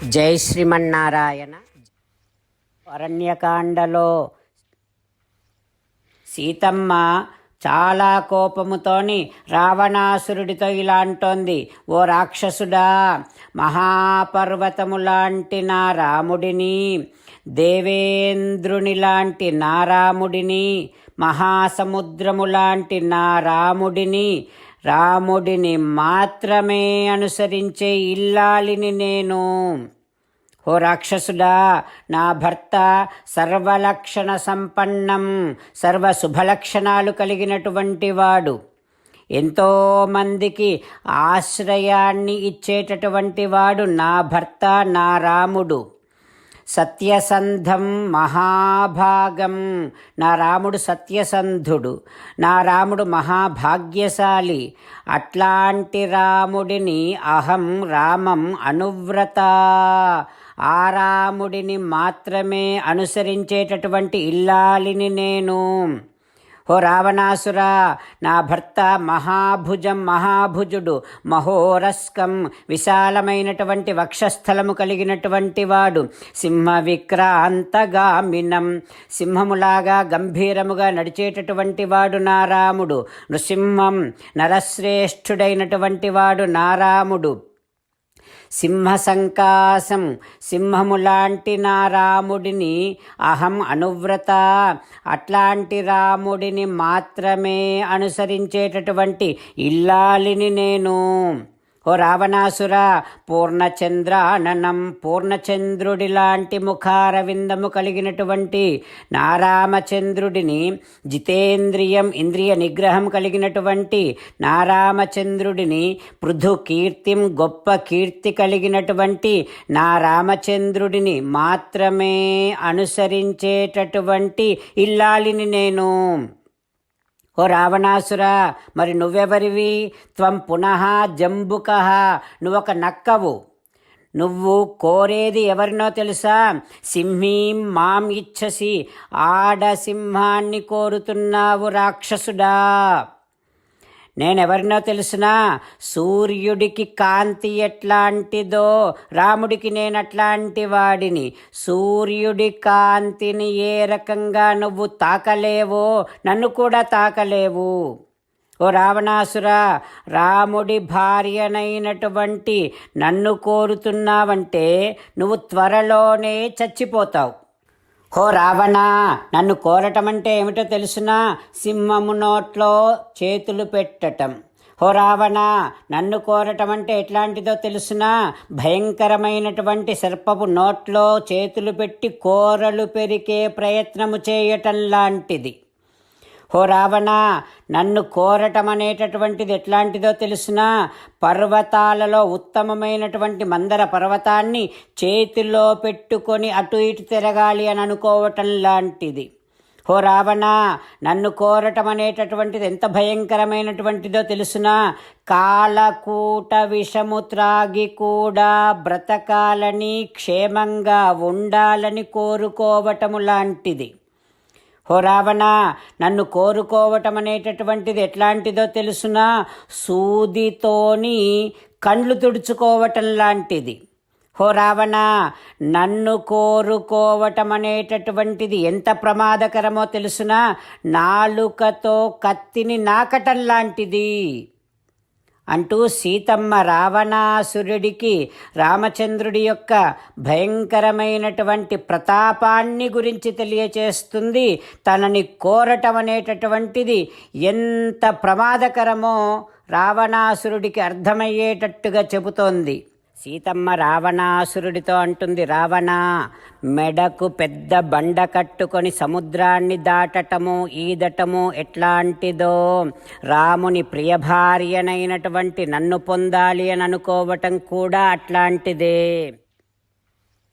జై శ్రీమన్నారాయణ. అరణ్యకాండలో సీతమ్మ చాలా కోపముతోని రావణాసురుడితో ఇలా అంటోంది ఓ రాక్షసుడా మహాపర్వతము లాంటి నా రాముడిని దేవేంద్రుని లాంటి నా రాముడిని మహాసముద్రము లాంటి నా రాముడిని రాముడిని మాత్రమే అనుసరించే ఇల్లాలిని నేను. ఓ రాక్షసుడా నా భర్త సర్వలక్షణ సంపన్నం సర్వ శుభలక్షణాలు కలిగినటువంటి వాడు. ఎంతోమందికి ఆశ్రయాన్ని ఇచ్చేటటువంటి వాడు నా భర్త నా రాముడు. సత్యసంధం మహాభాగం. నా రాముడు సత్యసంధుడు. నా రాముడు మహాభాగ్యశాలి. అట్లాంటి రాముడిని అహం రామం అనువ్రత. ఆ రాముడిని మాత్రమే అనుసరించేటటువంటి ఇల్లాలిని నేను. ఓ రావణాసురా నా భర్త మహాభుజం మహాభుజుడు మహోరస్కం విశాలమైనటువంటి వక్షస్థలము కలిగినటువంటి వాడు సింహ విక్రాంతగామినం సింహములాగా గంభీరముగా నడిచేటటువంటి వాడు నారాముడు నృసింహం నరశ్రేష్ఠుడైనటువంటి వాడు నారాముడు. సింహసంకాసం సింహ సంకాసం నా రాముడిని అహం అనువ్రత. అట్లాంటి రాముడిని మాత్రమే అనుసరించేటటువంటి ఇల్లాలిని నేను. ఓ రావణాసుర పూర్ణచంద్రాననం పూర్ణచంద్రుడి లాంటి ముఖారవిందము కలిగినటువంటి నారామచంద్రుడిని జితేంద్రియం ఇంద్రియ నిగ్రహం కలిగినటువంటి నారామచంద్రుడిని పృథు కీర్తిం గొప్ప కీర్తి కలిగినటువంటి నా రామచంద్రుడిని మాత్రమే అనుసరించేటటువంటి ఇల్లాలిని నేను. ఓ రావణాసుర మరి నువ్వెవరివి? త్వం పునః జంబుక. నువ్వొక నక్కవు. నువ్వు కోరేది ఎవరినో తెలుసా? సింహీం మాం ఇచ్చసి ఆడసింహాన్ని కోరుతున్నావు రాక్షసుడా. నేనెవరినో తెలుసునా? సూర్యుడికి కాంతి ఎట్లాంటిదో రాముడికి నేను అట్లాంటి వాడిని. సూర్యుడి కాంతిని ఏ రకంగా నువ్వు తాకలేవో నన్ను కూడా తాకలేవు. ఓ రావణాసుర రాముడి భార్యనైనటువంటి నన్ను కోరుతున్నావంటే నువ్వు త్వరలోనే చచ్చిపోతావు. హో రావణా నన్ను కోరటం అంటే ఏమిటో తెలుసునా? సింహము నోట్లో చేతులు పెట్టటం. హో రావణ నన్ను కోరటం అంటే ఎట్లాంటిదో తెలుసునా? భయంకరమైనటువంటి సర్పపు నోట్లో చేతులు పెట్టి కూరలు పెరికే ప్రయత్నము చేయటం లాంటిది. హో రావణ నన్ను కోరటం అనేటటువంటిది ఎట్లాంటిదో తెలుసునా? పర్వతాలలో ఉత్తమమైనటువంటి మందర పర్వతాన్ని చేతిలో పెట్టుకొని అటు ఇటు తిరగాలి అని అనుకోవటం లాంటిది. ఓ రావణ నన్ను కోరటం అనేటటువంటిది ఎంత భయంకరమైనటువంటిదో తెలుసునా? కాలకూట విషము త్రాగి కూడా బ్రతకాలని క్షేమంగా ఉండాలని కోరుకోవటము లాంటిది. ఓ రావణ నన్ను కోరుకోవటం అనేటటువంటిది ఎట్లాంటిదో తెలుసునా? సూదితోని కండ్లు తుడుచుకోవటం లాంటిది. హో రావణ నన్ను కోరుకోవటం అనేటటువంటిది ఎంత ప్రమాదకరమో తెలుసునా? నాలుకతో కత్తిని నాకటం లాంటిది. అంటూ సీతమ్మ రావణాసురుడికి రామచంద్రుడి యొక్క భయంకరమైనటువంటి ప్రతాపాన్ని గురించి తెలియచేస్తుంది. తనని కోరటం అనేటటువంటిది ఎంత ప్రమాదకరమో రావణాసురుడికి అర్థమయ్యేటట్టుగా చెబుతోంది. సీతమ్మ రావణాసురుడితో అంటుంది రావణ మెడకు పెద్ద బండ కట్టుకొని సముద్రాన్ని దాటటము ఈదటము ఎట్లాంటిదో? రాముని ప్రియభార్యనైనటువంటి నన్ను పొందాలి అని అనుకోవటం కూడా అట్లాంటిదే.